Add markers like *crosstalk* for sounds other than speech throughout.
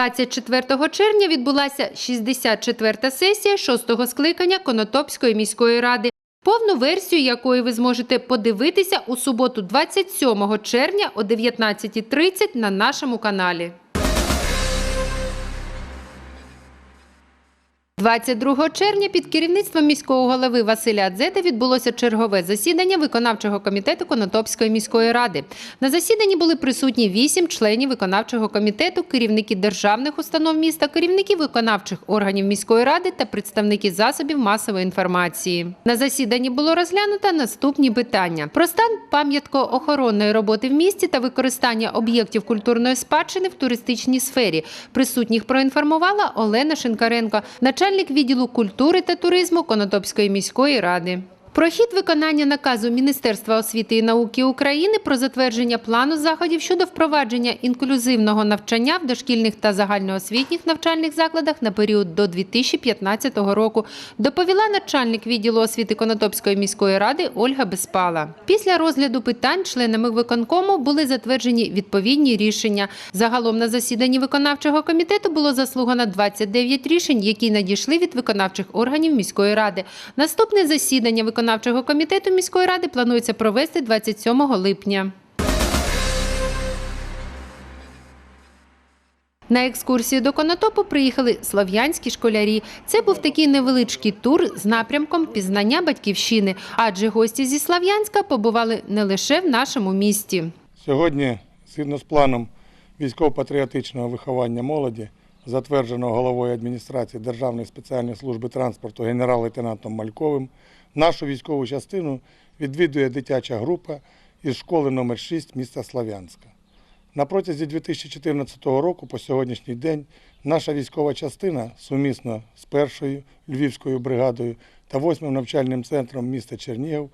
24 червня відбулася 64-та сесія 6-го скликання Конотопської міської ради, повну версію якої ви зможете подивитися у суботу 27 червня о 19.30 на нашому каналі. 22 червня під керівництвом міського голови Василя Дзеда відбулося чергове засідання виконавчого комітету Конотопської міської ради. На засіданні були присутні вісім членів виконавчого комітету, керівники державних установ міста, керівники виконавчих органів міської ради та представники засобів масової інформації. На засіданні було розглянуто наступні питання: про стан пам'ятко-охоронної роботи в місті та використання об'єктів культурної спадщини в туристичній сфері. Присутніх проінформувала Олена Шинкаренко, начальник відділу культури та туризму Конотопської міської ради. Про хід виконання наказу Міністерства освіти і науки України про затвердження плану заходів щодо впровадження інклюзивного навчання в дошкільних та загальноосвітніх навчальних закладах на період до 2015 року доповіла начальник відділу освіти Конотопської міської ради Ольга Беспала. Після розгляду питань членами виконкому були затверджені відповідні рішення. Загалом на засіданні виконавчого комітету було заслугано 29 рішень, які надійшли від виконавчих органів міської ради. Наступне засідання виконавчого комітету міської ради планується провести 27 липня. На екскурсію до Конотопу приїхали слов'янські школярі. Це був такий невеличкий тур з напрямком пізнання батьківщини, адже гості зі Слов'янська побували не лише в нашому місті. Сьогодні, згідно з планом військово-патріотичного виховання молоді, затвердженого головою адміністрації Державної спеціальної служби транспорту генерал-лейтенантом Мальковим, нашу військову частину відвідує дитяча група із школи номер 6 міста Слав'янська. На протязі 2014 року по сьогоднішній день наша військова частина сумісно з першою Львівською бригадою та 8 навчальним центром міста Чернігів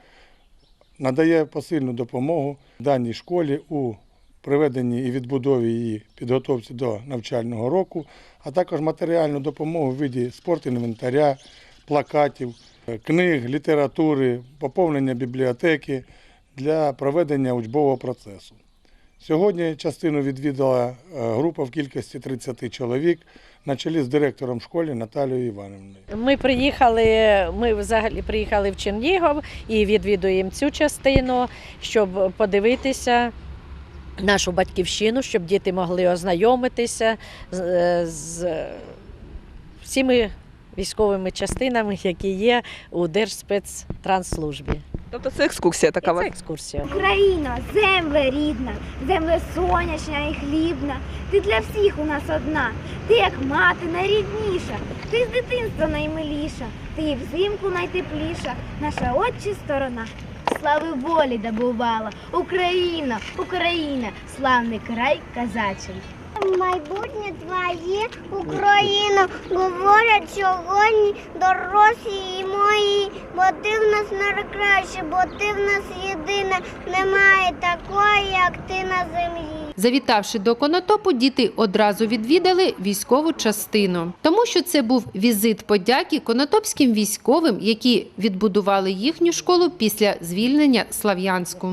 надає посильну допомогу даній школі у приведенні і відбудові її підготовці до навчального року, а також матеріальну допомогу в виді спортінвентаря, плакатів, книг, літератури, поповнення бібліотеки для проведення учбового процесу. Сьогодні частину відвідала е, група в кількості 30 чоловік на чолі з директором школи Наталією Іванівною. Ми приїхали, ми взагалі приїхали в Чернігів і відвідуємо цю частину, щоб подивитися нашу батьківщину, щоб діти могли ознайомитися з, е, з всіми військовими частинами, які є у Держспецтрансслужбі. Тобто це екскурсія така. Це екскурсія. Україна, земля рідна, земля сонячна і хлібна. Ти для всіх у нас одна. Ти як мати найрідніша, ти з дитинства наймиліша, ти і взимку найтепліша, наша отчі сторона. Слави волі добувала Україна, Україна, славний край казачий. Майбутнє твоє Україно, говорять сьогодні дорослі і мої, бо ти в нас найкраще, бо ти в нас єдина, немає такої, як ти на землі. Завітавши до Конотопу, діти одразу відвідали військову частину, тому що це був візит подяки конотопським військовим, які відбудували їхню школу після звільнення Слав'янську.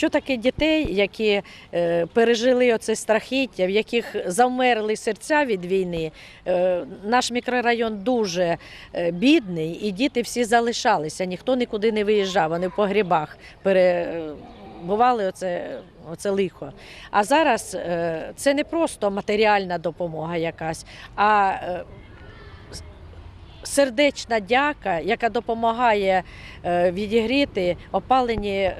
Що таке дітей, які е, пережили оце страхіття, в яких завмерли серця від війни? Е, наш мікрорайон дуже е, бідний, і діти всі залишалися, ніхто нікуди не виїжджав, вони в погрібах перебували оце, оце лихо. А зараз це не просто матеріальна допомога якась, а сердечна дяка, яка допомагає е, відігріти опалені е,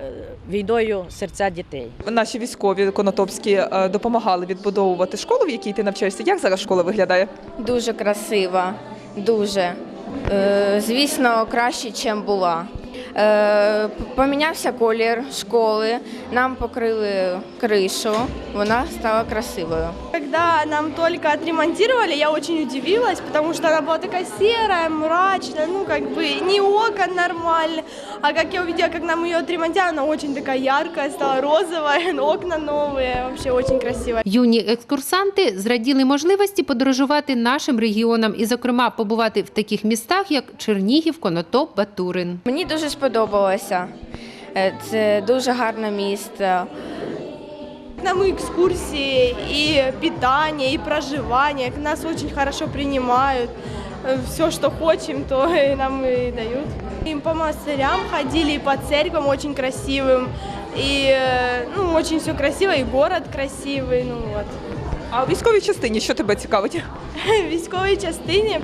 війною серця дітей. Наші військові конотопські е, допомагали відбудовувати школу, в якій ти навчаєшся. Як зараз школа виглядає? Дуже красива, дуже. Звісно, краще, ніж була. Е, п- помінявся колір школи, нам покрили кришу, вона стала красивою. Когда нам только отремонтировали, я очень удивилась, потому что она была такая серая, мрачная, ну как бы не окон нормально. А как я увидела, как нам ее отремонтировали, она очень такая яркая, стала розовая, *laughs* окна новые, вообще очень красиво. Юні екскурсанти зраділи можливості подорожувати нашим регіонам і, зокрема, побувати в таких містах, як Чернігів, Конотоп, Батурин. Мені дуже сподобалося. Е, Це дуже гарне місто. К нам и экскурсии, и питание, и проживание. К нас очень хорошо принимают. Все, что хотим, то и *laughs* нам и дают. И по монастырям ходили, и по церквам очень красивым. И э, ну, очень все красиво, и город красивый. Ну, вот. А у військовій частині що тебе цікавить? *laughs* В військовой частине,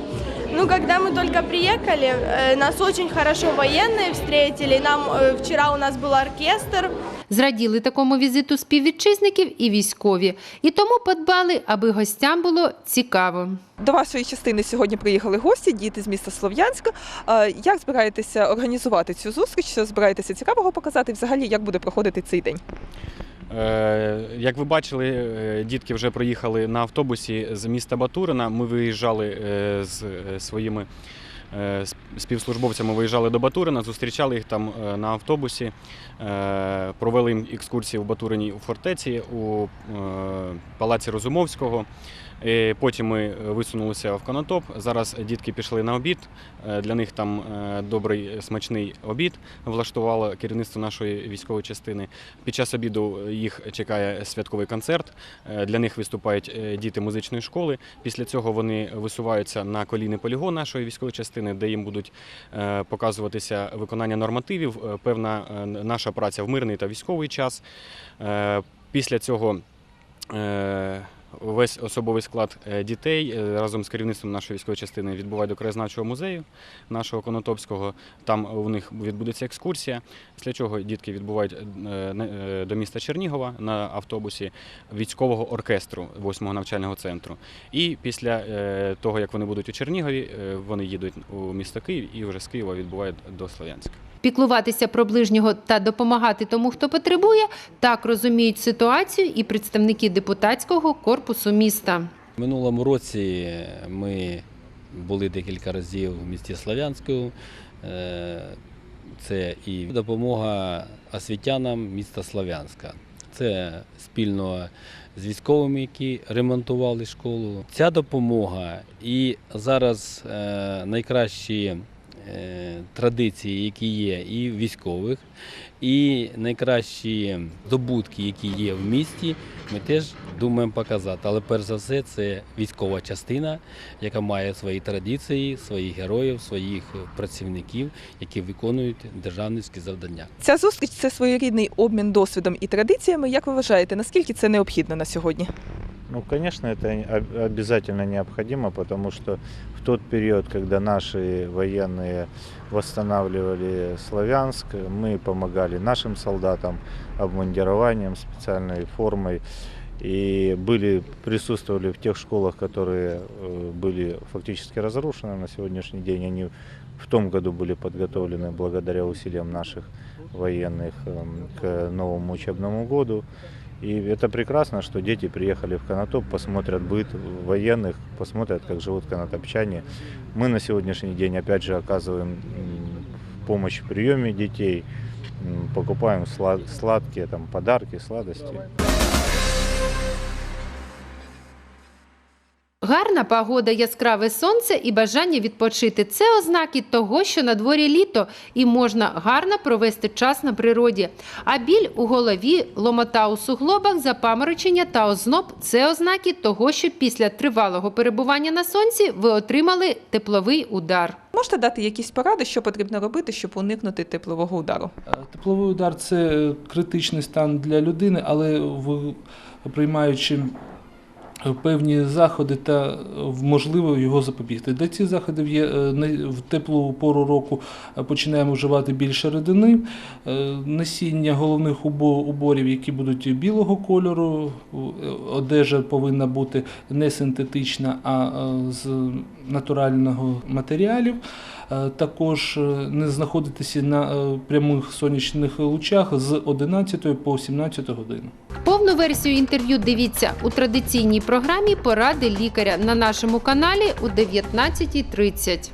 ну, когда мы только приехали, э, нас очень хорошо военные встретили. Нам э, вчера у нас был оркестр, Зраділи такому візиту співвітчизників і військові, і тому подбали, аби гостям було цікаво. До вашої частини сьогодні приїхали гості, діти з міста Слов'янська. Е, Як збираєтеся організувати цю зустріч? Що збираєтеся цікавого показати? Взагалі, як буде проходити цей день? Е, Як ви бачили, е, дітки вже приїхали на автобусі з міста Батурина. Ми виїжджали е, з своїми співслужбовцями, виїжджали до Батурина, зустрічали їх там на автобусі, провели їм екскурсії в Батурині у фортеці, у палаці Розумовського. Е, Потім ми висунулися в Конотоп. Зараз дітки пішли на обід. Е, Для них там е, добрий смачний обід влаштувало керівництво нашої військової частини. Під час обіду їх чекає святковий концерт. Е, Для них виступають е, діти музичної школи. Після цього вони висуваються на колійний полігон нашої військової частини, де їм будуть е, показуватися виконання нормативів, е, певна е, наша праця в мирний та військовий час. Е, Після цього е, весь особовий склад е, дітей е, разом з керівництвом нашої військової частини відбувають до краєзнавчого музею нашого Конотопського. Там у них відбудеться екскурсія. Після чого дітки відбувають е, до міста Чернігова на автобусі військового оркестру 8-го навчального центру. І після того, як вони будуть у Чернігові, вони їдуть у місто Київ і вже з Києва відбувають до Слов'янська. Піклуватися про ближнього та допомагати тому, хто потребує, так розуміють ситуацію і представники депутатського корпусу міста. Минулому році ми були декілька разів в місті Слов'янську. Е, Це і допомога освітянам міста Слов'янська. Це спільно з військовими, які ремонтували школу. Ця допомога і зараз е, найкращі традиції, які є і військових, і найкращі здобутки, які є в місті, ми теж думаємо показати. Але перш за все, це військова частина, яка має свої традиції, своїх героїв, своїх працівників, які виконують державницькі завдання. Ця зустріч це своєрідний обмін досвідом і традиціями. Як ви вважаєте, наскільки це необхідно на сьогодні? Ну, конечно, это об- обязательно необходимо, потому что в тот период, когда наши военные восстанавливали Славянск, мы помогали нашим солдатам обмундированием, специальной формой и были, присутствовали в тех школах, которые э, были фактически разрушены на сегодняшний день. Они в том году были подготовлены благодаря усилиям наших военных эм, к новому учебному году. И это прекрасно, что дети приехали в Конотоп, посмотрят быт военных, посмотрят, как живут конотопчане. Мы на сегодняшний день опять же оказываем м, помощь в приеме детей, м, покупаем сла- сладкие там, подарки, сладости. Гарна погода, яскраве сонце і бажання відпочити це ознаки того, що на дворі літо і можна гарно провести час на природі. А біль у голові, ломота у суглобах, запаморочення та озноб це ознаки того, що після тривалого перебування на сонці ви отримали тепловий удар. Можете дати якісь поради, що потрібно робити, щоб уникнути теплового удару? Е, Тепловий удар це критичний стан для людини, але в- приймаючи певні заходи та можливо його запобігти. Для цих заходів є е, в теплу пору року е, починаємо вживати більше рідини, е, носіння головних уборів, які будуть білого кольору, одежа повинна бути не синтетична, а з натурального матеріалів. Також не знаходитися на прямих сонячних лучах з 11 по 17 годину. Повну версію інтерв'ю дивіться у традиційній програмі Поради лікаря на нашому каналі у 19.30.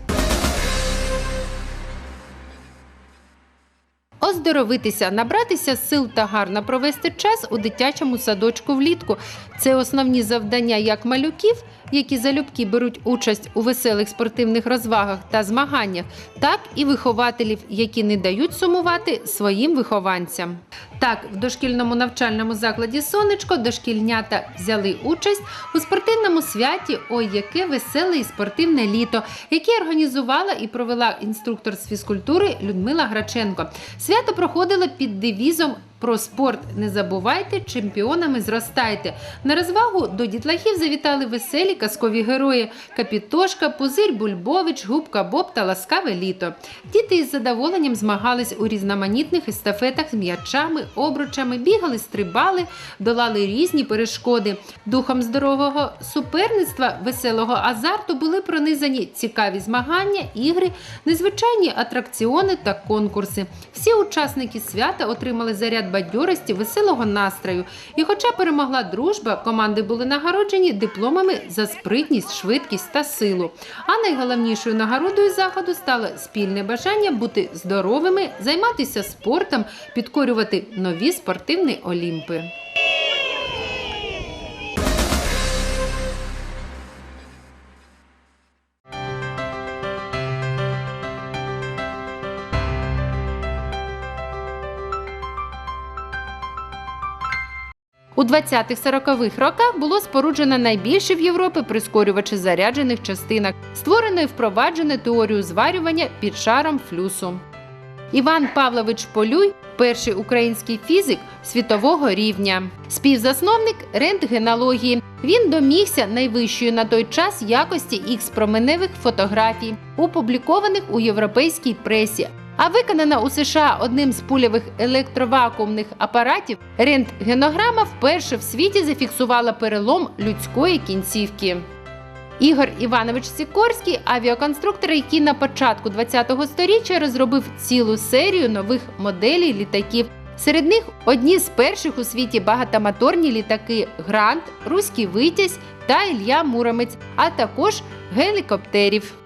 Оздоровитися, набратися сил та гарно провести час у дитячому садочку влітку. Це основні завдання як малюків, які залюбки беруть участь у веселих спортивних розвагах та змаганнях, так і вихователів, які не дають сумувати своїм вихованцям. Так, в дошкільному навчальному закладі Сонечко дошкільнята взяли участь у спортивному святі Ой, яке веселе і спортивне літо, яке організувала і провела інструктор з фізкультури Людмила Граченко. Свято проходило під девізом про спорт не забувайте, чемпіонами зростайте. На розвагу до дітлахів завітали веселі казкові герої: Капітошка, Пузир Бульбович, Губка Боб та Ласкаве літо. Діти із задоволенням змагались у різноманітних естафетах з м'ячами, обручами, бігали, стрибали, долали різні перешкоди. Духом здорового суперництва, веселого азарту були пронизані цікаві змагання, ігри, незвичайні атракціони та конкурси. Всі учасники свята отримали заряд бадьорості, веселого настрою. І хоча перемогла дружба, команди були нагороджені дипломами за спритність, швидкість та силу. А найголовнішою нагородою заходу стало спільне бажання бути здоровими, займатися спортом, підкорювати нові спортивні олімпи. У 20-40-х роках було споруджено найбільше в Європі прискорювачі заряджених частинок, створено і впроваджено теорію зварювання під шаром флюсу. Іван Павлович Полюй перший український фізик світового рівня, співзасновник рентгенології. Він домігся найвищої на той час якості ікс-променевих фотографій, опублікованих у європейській пресі. А виконана у США одним з пульових електровакуумних апаратів рентгенограма вперше в світі зафіксувала перелом людської кінцівки. Ігор Іванович Сікорський авіаконструктор, який на початку ХХ століття розробив цілу серію нових моделей літаків. Серед них одні з перших у світі багатомоторні літаки Грант, Руський Витязь та Ілля Муромець, а також гелікоптерів.